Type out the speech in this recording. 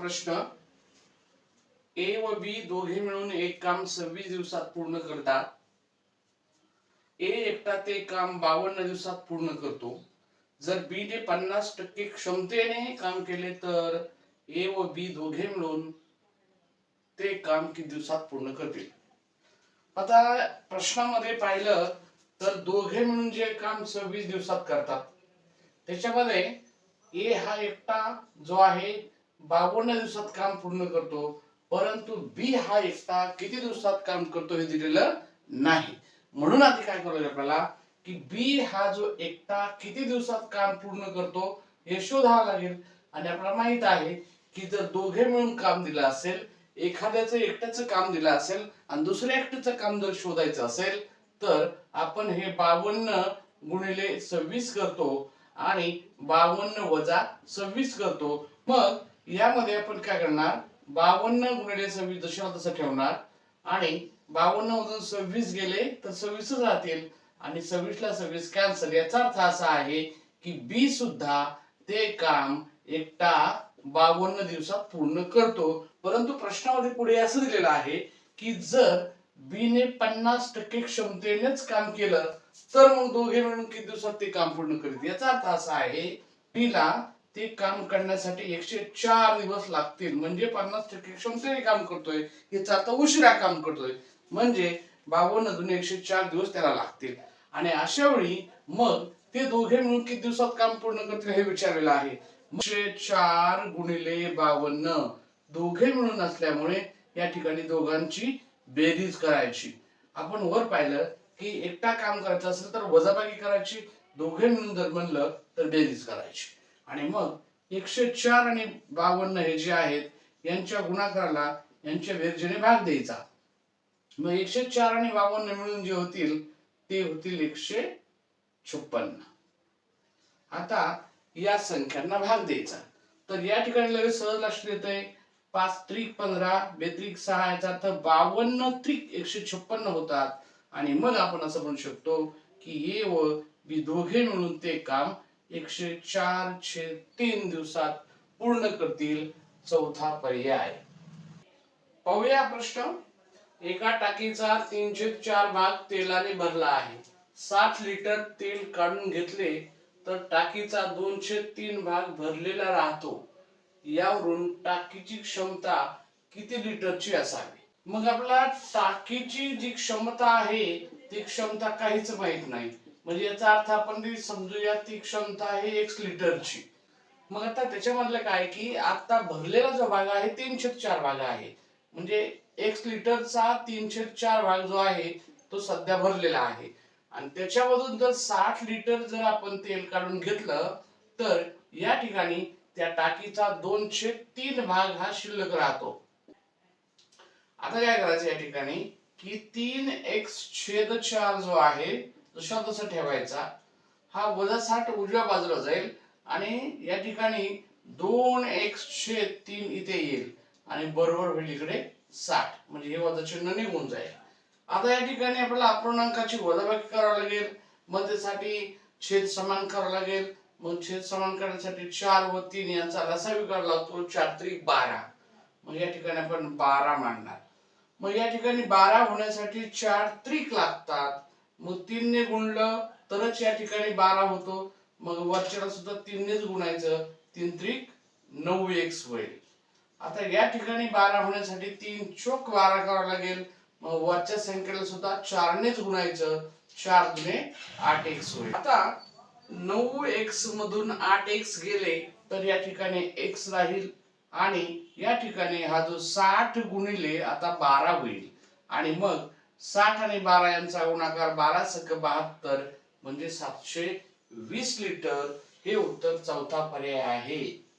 प्रश्न. ए व बी दोघे मिळून एक काम सव्वीस दिवसात पूर्ण करतात. ए एकटा ते काम बावन्न दिवसात पूर्ण करतो. जर बी ने पन्नास टक्के क्षमतेने काम केले तर ए व बी दोघे मिळून ते काम किती दिवसात पूर्ण करतील? आता प्रश्नामध्ये पाहिलं तर दोघे मिळून जे काम सव्वीस दिवसात करतात त्याच्यामध्ये ए हा एकटा जो आहे बावन्न दिवसात काम पूर्ण करतो परंतु बी हा एकटा किती दिवसात काम करतो हे दिलेलं नाही. म्हणून आधी काय करायला आपल्याला की बी हा जो एकटा किती दिवसात काम पूर्ण करतो हे शोधावं लागेल. आणि आपल्याला माहीत आहे की जर दोघे मिळून काम दिलं असेल एखाद्याचं एकट्याचं काम दिलं असेल आणि दुसऱ्या एकट्याचं काम जर शोधायचं असेल तर आपण हे बावन्न गुणिले सव्वीस करतो आणि बावन्न वजा सव्वीस करतो. मग यामध्ये आपण काय करणार? बावन्न गुणिले सव्वीस जशाला तसं ठेवणार. आणि बावन्न मधून सव्वीस गेले तर सव्वीसच राहतील. आणि सव्वीसला सव्वीस कॅन्सल याचा अर्थ असा आहे की बी सुद्धा ते काम एकटा बावन्न दिवसात पूर्ण करतो. परंतु प्रश्नामध्ये पुढे असं दिलेलं आहे की जर बी ने पन्नास टक्के क्षमतेनेच काम केलं तर मग दोघे मिळून किती दिवसात ते काम पूर्ण करीत? याचा अर्थ असा आहे बी ला ते काम करण्यासाठी एकशे चार दिवस लागतील. म्हणजे पन्नास टक्के क्षमतेने काम करतोय. याचा आता उशिरा काम करतोय. म्हणजे बावन्न अजून एकशे चार दिवस त्याला लागतील. आणि अशा वेळी मग ते दोघे मिळून किती दिवसात काम पूर्ण करतील हे विचारलेलं आहे. एकशे चार गुणिले बावन्न. दोघे मिळून असल्यामुळे या ठिकाणी दोघांची बेरीज करायची. आपण वर पाहिलं की एकटा काम करायचं असेल तर वजाबाकी करायची. दोघे मिळून जर म्हणलं तर बेरीज करायची. आणि मग एकशे चार आणि बावन्न हे जे आहेत यांच्या गुणाकाराला यांच्या बेरजेने भाग द्यायचा. मग एकशे चार आणि बावन्न मिळून जे होतील ते होतील एकशे छप्पन्न. आता या संख्यांना भाग द्यायचा. तर या ठिकाणी लगेच सहज लक्षात येत आहे पाच त्रिक पंधरा बेत्रिक सहा याचा अर्थ बावन्न त्रिक एकशे छप्पन्न होतात. आणि मग आपण असं म्हणू शकतो की ए व बी दोघे मिळून ते काम एकशे चार छे तीन दिवसात पूर्ण करतील चौथा पर्याय. पाहूया प्रश्न. एका टाकीचा तीनशे चार भाग तेलाने भरला आहे. सात लिटर तेल काढून घेतले तर टाकीचा दोनशे तीन भाग भरलेला राहतो. यावरून टाकीची क्षमता किती लिटरची असावी? मग आपला टाकीची जी क्षमता आहे ती क्षमता काहीच माहीत नाही. म्हणजे याचा अर्थ आपण समजूया ती क्षमता आहे एक लिटरची मग आता त्याच्यामधलं काय की आता भरलेला जो भाग आहे तीनशे चार भाग आहे. म्हणजे एक लिटरचा तीनशे चार भाग जो आहे तो सध्या भरलेला आहे. आणि त्याच्यामधून जर साठ लिटर जर आपण तेल काढून घेतलं तर या ठिकाणी त्या टाकीचा दोनशे तीन भाग हा शिल्लक राहतो. आता काय करायचं या ठिकाणी? की तीन एक्स छेद चार जो आहे जसा तसा ठेवायचा. हा वजा साठ उजव्या बाजूला जाईल आणि या ठिकाणी दोन एकशे तीन इथे येईल. आणि बरोबर होईल इकडे साठ. म्हणजे हे वजा चिन्ह निघून जाईल. आता या ठिकाणी आपल्याला अपूर्णांकाची वजाबाकी करावी लागेल. मग त्यासाठी छेद समान करावा लागेल. मग छेद समान करण्यासाठी चार व तीन यांचा लसावी विकार लागतो. चार त्रिक बारा. मग या ठिकाणी आपण बारा मांडणार. मग या ठिकाणी बारा होण्यासाठी चार त्रिक लागतात. मग तीनने गुणलं तरच या ठिकाणी बारा होतो. मग वरच्याला सुद्धा तीननेच गुणायचं. तीन त्रिक नऊ एक्स होईल. आता या ठिकाणी बारा होण्यासाठी तीन चोक बारा करावं लागेल. मग वरच्या संख्येला सुद्धा चारनेच गुणायचं. चार दुने आठ एक्स होईल. आता नऊ एक्स मधून आठ एक्स गेले तर या ठिकाणी एक्स राहील. आणि या ठिकाणी हा जो साठ गुणिले आता बारा होईल. आणि मग साठ आणि बारा यांचा गुणाकार बारा सक बहात्तर म्हणजे सातशे वीस लिटर हे उत्तर चौथा पर्याय आहे.